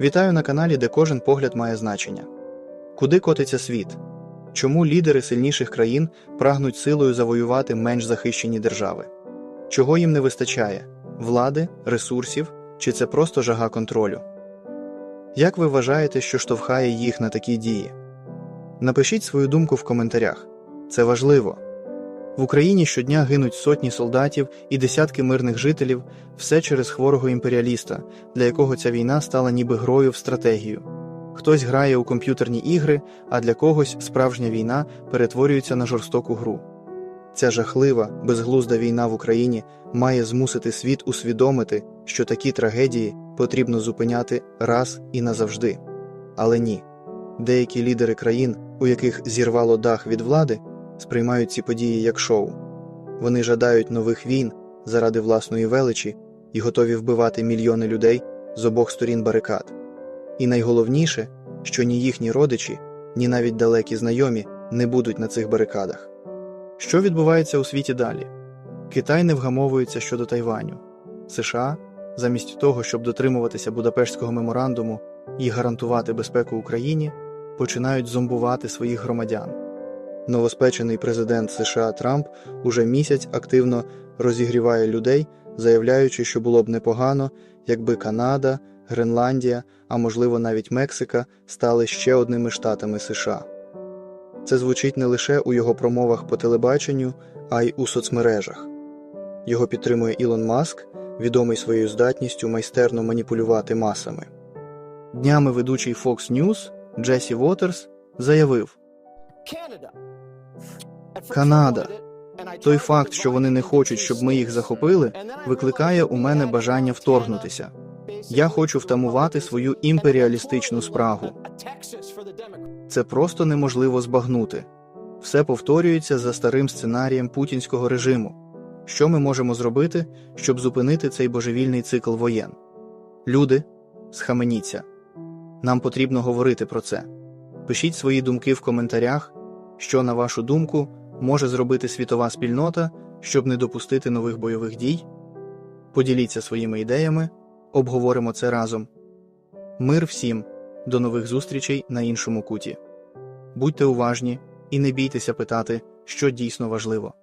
Вітаю на каналі, де кожен погляд має значення. Куди котиться світ? Чому лідери сильніших країн прагнуть силою завоювати менш захищені держави? Чого їм не вистачає? Влади, ресурсів чи це просто жага контролю? Як ви вважаєте, що штовхає їх на такі дії? Напишіть свою думку в коментарях. Це важливо. В Україні щодня гинуть сотні солдатів і десятки мирних жителів, все через хворого імперіаліста, для якого ця війна стала ніби грою в стратегію. Хтось грає у комп'ютерні ігри, а для когось справжня війна перетворюється на жорстоку гру. Ця жахлива, безглузда війна в Україні має змусити світ усвідомити, що такі трагедії потрібно зупиняти раз і назавжди. Але ні. Деякі лідери країн, у яких зірвало дах від влади, сприймають ці події як шоу. Вони жадають нових війн заради власної величі і готові вбивати мільйони людей з обох сторін барикад. І найголовніше, що ні їхні родичі, ні навіть далекі знайомі не будуть на цих барикадах. Що відбувається у світі далі? Китай не вгамовується щодо Тайваню. США, замість того, щоб дотримуватися Будапештського меморандуму і гарантувати безпеку Україні, починають зомбувати своїх громадян. Новоспечений президент США Трамп уже місяць активно розігріває людей, заявляючи, що було б непогано, якби Канада, Гренландія, а можливо навіть Мексика стали ще одними штатами США. Це звучить не лише у його промовах по телебаченню, а й у соцмережах. Його підтримує Ілон Маск, відомий своєю здатністю майстерно маніпулювати масами. Днями ведучий Fox News Джесі Уотерс заявив: Канада. Той факт, що вони не хочуть, щоб ми їх захопили, викликає у мене бажання вторгнутися. Я хочу втамувати свою імперіалістичну спрагу. Це просто неможливо збагнути. Все повторюється за старим сценарієм путінського режиму. Що ми можемо зробити, щоб зупинити цей божевільний цикл воєн? Люди, схаменіться. Нам потрібно говорити про це. Пишіть свої думки в коментарях, що, на вашу думку, може зробити світова спільнота, щоб не допустити нових бойових дій. Поділіться своїми ідеями, обговоримо це разом. Мир всім, до нових зустрічей на іншому куті. Будьте уважні і не бійтеся питати, що дійсно важливо.